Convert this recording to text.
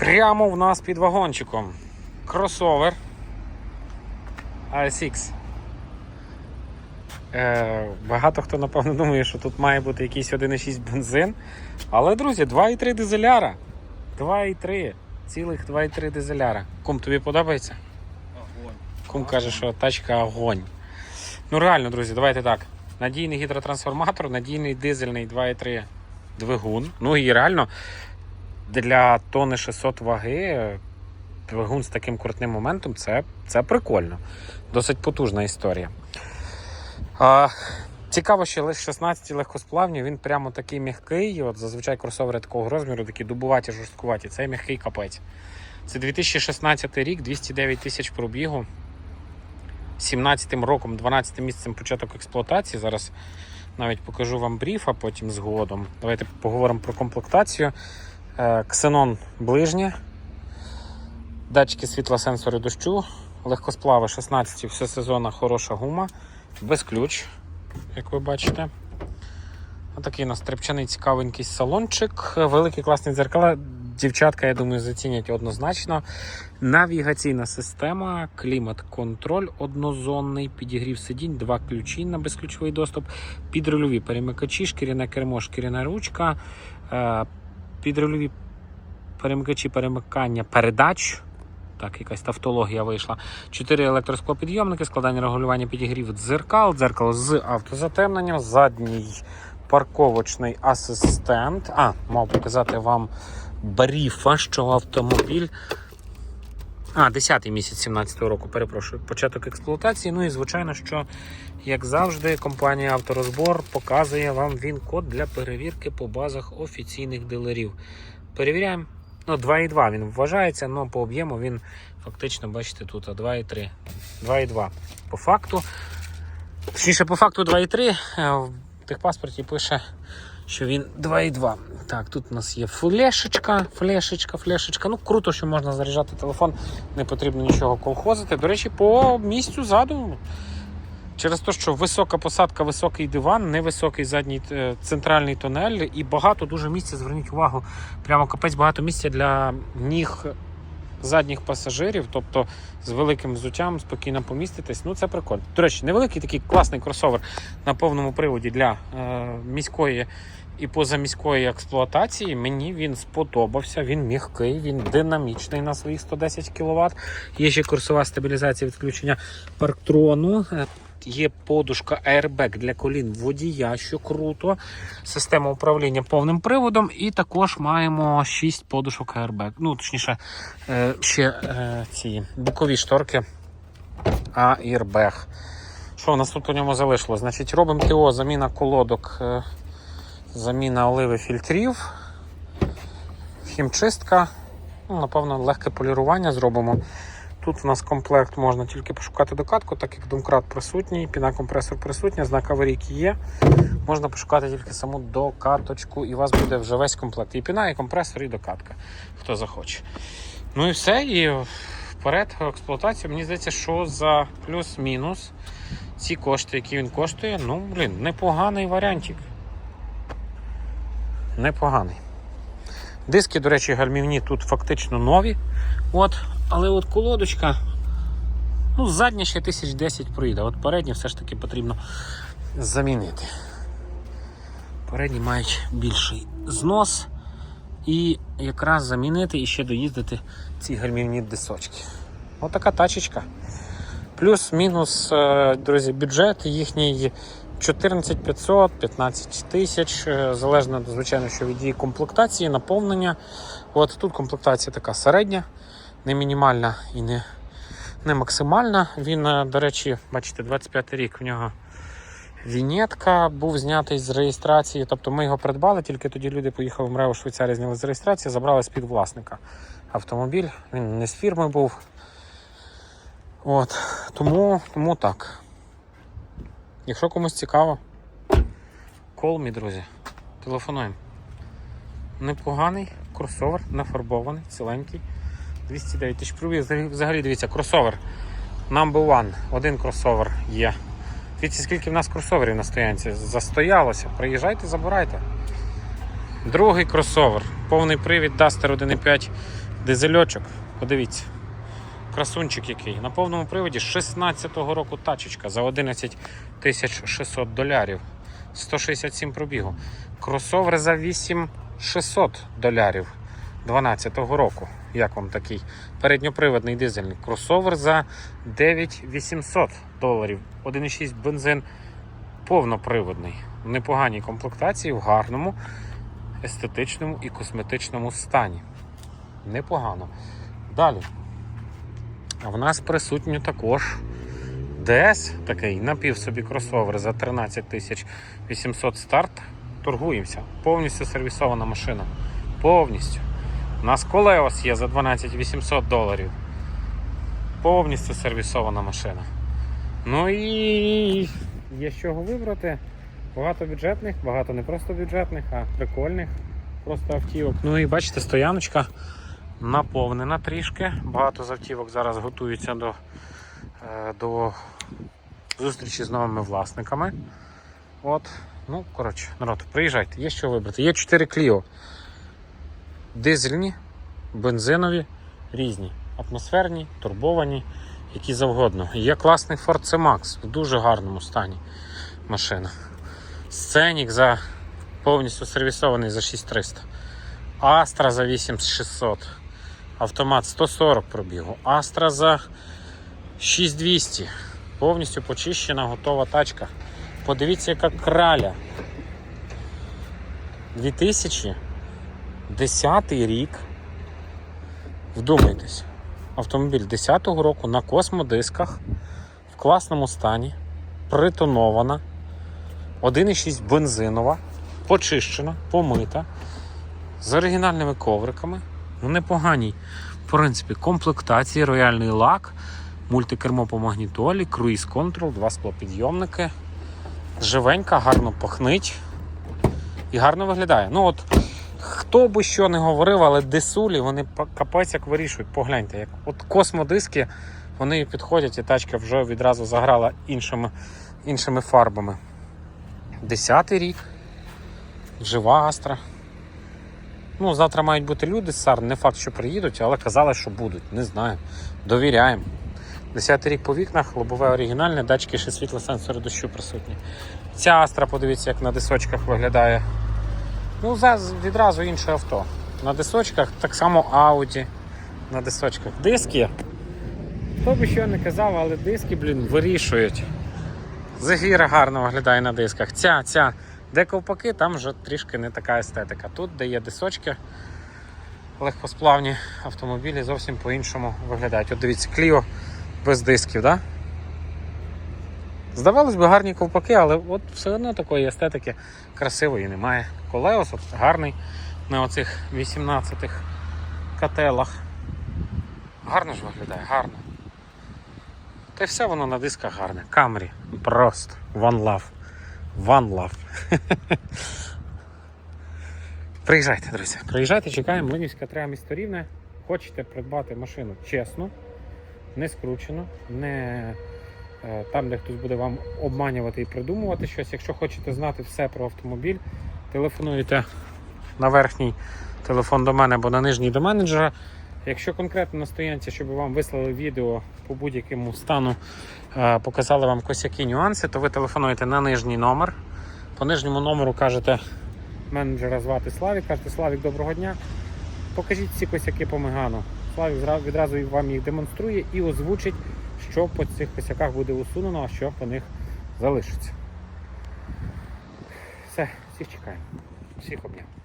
Прямо в нас під вагончиком. Кросовер ASX. Е, багато хто, напевно, думає, що тут має бути якийсь 1,6 бензин. Але, друзі, 2,3 дизеляра. 2,3. Цілих 2,3 дизеляра. Кум, тобі подобається? Кум каже, що тачка огонь. Ну реально, друзі, давайте так. Надійний гідротрансформатор, надійний дизельний 2,3 двигун. Ну і реально для тони 600 ваги двигун з таким крутним моментом це, це прикольно. Досить потужна історія. А, цікаво, що лише 16 легкосплавні, він прямо такий м'який. От зазвичай кросовери такого розміру, такі дубуваті, жорсткуваті. Це м'який капець. Це 2016 рік, 209 тисяч пробігу. 17 роком, 12 місяцем початок експлуатації. Зараз навіть покажу вам бріф, а потім згодом. Давайте поговоримо про комплектацію. Е, Ксенон ближнє, датчики світла, сенсори дощу, легкосплави 16, все сезонна хороша гума, без ключ, як ви бачите. Отакий у нас трепчаний цікавенький салончик, великі класні дзеркала. Дівчатка, я думаю, зацінять однозначно. Навігаційна система, клімат-контроль однозонний, підігрів сидінь, два ключі на безключовий доступ, підрульові перемикачі, шкіряне кермо, шкіряна ручка, е, підрульові перемикачі перемикання передач. Так, якась тавтологія вийшла. Чотири електросклопідйомники, складання регулювання підігрів дзеркал, дзеркало з автозатемненням, задній парковочний асистент. А, мав показати вам бріфа, що автомобіль. А, 10-й місяць 17-го року, перепрошую, початок експлуатації. Ну і звичайно, що, як завжди, компанія Авторозбор показує вам він-код для перевірки по базах офіційних дилерів. Перевіряємо. Ну, 2,2 він вважається, але по об'єму він фактично, бачите, тут 2,3. 2,2. По факту. Точніше, по факту 2,3. е, В техпаспорті пише, що він 2,2. Так, тут у нас є флешечка, флешечка, флешечка. Ну, круто, що можна заряджати телефон, не потрібно нічого колхозити. До речі, по місцю ззаду. Через те, що висока посадка, високий диван, невисокий задній е, центральний тунель і багато дуже місця. Зверніть увагу, прямо капець багато місця для ніг задніх пасажирів, тобто з великим взуттям спокійно поміститись. Ну це прикольно. До речі, невеликий такий класний кросовер на повному приводі для е, міської і позаміської експлуатації. Мені він сподобався. Він м'який, він динамічний на своїх 110 кВт. Є ще курсова стабілізація відключення парктрону. Є подушка airbag для колін водія, що круто. Система управління повним приводом. І також маємо 6 подушок airbag. Ну, точніше, е, ще е, ці бокові шторки airbag. Що у нас тут у ньому залишилось? Значить, робимо ТО, заміна колодок, е, заміна оливи фільтрів, хімчистка. Ну, напевно, легке полірування зробимо. Тут у нас комплект можна тільки пошукати докатку, так як домкрат присутній, пінакомпресор присутній, знак аварійки є. Можна пошукати тільки саму докаточку, і у вас буде вже весь комплект. І піна, і компресор, і докатка, хто захоче. Ну і все, і вперед в експлуатацію. Мені здається, що за плюс-мінус ці кошти, які він коштує, ну, блін, непоганий варіантик. Непоганий. Диски, до речі, гальмівні тут фактично нові. От, але от колодочка, ну, задня ще 1010 проїде. От передні все ж таки потрібно замінити. Передні мають більший знос. І якраз замінити і ще доїздити ці гальмівні дисочки. Отака тачечка. Плюс-мінус, е, друзі, бюджет їхній 14 500, 15 тисяч, е, залежно, звичайно, що від її комплектації, наповнення. От тут комплектація така середня, не мінімальна і не, не максимальна. Він, е, до речі, бачите, 25 рік в нього вінетка був знятий з реєстрації. Тобто ми його придбали, тільки тоді люди поїхали в МРЕО Швейцарії, зняли з реєстрації, забрали з-під власника автомобіль. Він не з фірми був. От, тому, тому так. Якщо комусь цікаво, call me, друзі. Телефонуємо. Непоганий кросовер, нафарбований, ціленький. 209 тисяч пробіг. Взагалі дивіться, кросовер. Number one. Один кросовер є. Дивіться, скільки в нас кросоверів на стоянці. Застоялося. Приїжджайте, забирайте. Другий кросовер. Повний привід Duster 1.5 Дизельочок, подивіться. Красунчик який. На повному приводі 16-го року тачечка за 11 тисяч 600 долярів. 167 пробігу. Кросовер за 8600 долярів 12-го року. Як вам такий передньоприводний дизельний кросовер за 9800 доларів. 1,6 бензин повноприводний. В непоганій комплектації, в гарному, естетичному і косметичному стані. Непогано. Далі. А в нас присутньо також DS, такий напів собі кросовер за 13 тисяч 800 старт. Торгуємося. Повністю сервісована машина. Повністю. У нас Колеос є за 12 800 доларів. Повністю сервісована машина. Ну і є з чого вибрати. Багато бюджетних, багато не просто бюджетних, а прикольних просто автівок. Ну і бачите, стояночка наповнена трішки. Багато з автівок зараз готуються до, е, до зустрічі з новими власниками. От, ну, коротше, народ, приїжджайте, є що вибрати. Є 4 Clio. Дизельні, бензинові, різні, атмосферні, турбовані, які завгодно. Є класний Ford C-Max в дуже гарному стані машина. Сценік за повністю сервісований за 6300. Астра за 8600. Автомат 140 пробігу. Астра за 6200. Повністю почищена, готова тачка. Подивіться, яка краля. 2010 рік. Вдумайтесь. Автомобіль 10-го року на космодисках в класному стані, притонована, 1,6 бензинова, почищена, помита, з оригінальними ковриками, в непоганій, в принципі, комплектації, рояльний лак, мультикермо по магнітолі, круїз контрол, два склопідйомники. Живенька, гарно пахнить і гарно виглядає. Ну от хто би що не говорив, але десулі вони капець як вирішують. Погляньте, як от космодиски вони підходять, і тачка вже відразу заграла іншими, іншими фарбами. Десятий рік. Жива Астра. Ну, завтра мають бути люди з САР. Не факт, що приїдуть, але казали, що будуть. Не знаю. Довіряємо. Десятий рік по вікнах, лобове оригінальне, датчики ще світлосенсори дощу присутні. Ця Астра, подивіться, як на дисочках виглядає. Ну, зараз відразу інше авто. На дисочках так само Audi. На дисочках. Диски. Хто би що не казав, але диски, блін, вирішують. Зефіра гарно виглядає на дисках. Ця, ця, де ковпаки, там вже трішки не така естетика. Тут, де є дисочки, легкосплавні автомобілі зовсім по-іншому виглядають. От дивіться, Clio без дисків, да? Здавалось би, гарні ковпаки, але от все одно такої естетики красивої немає. Колеос от гарний на оцих 18-х котелах. Гарно ж виглядає, гарно. Та й все воно на дисках гарне. Камрі. Просто. One love. One love. Приїжджайте, друзі. Приїжджайте, чекаємо. Млинівська треба місто рівне. Хочете придбати машину чесно, не скручено, не е, там, де хтось буде вам обманювати і придумувати щось. Якщо хочете знати все про автомобіль, телефонуєте на верхній телефон до мене або на нижній до менеджера. Якщо конкретно на стоянці, щоб вам вислали відео по будь-якому стану, е, показали вам косяки нюанси, то ви телефонуєте на нижній номер. По нижньому номеру кажете менеджера звати Славік, кажете, Славік, доброго дня. Покажіть ці косяки по Мегану. Славік відразу вам їх демонструє і озвучить, що по цих косяках буде усунено, а що по них залишиться. Все, всіх чекаємо. Всіх обняв.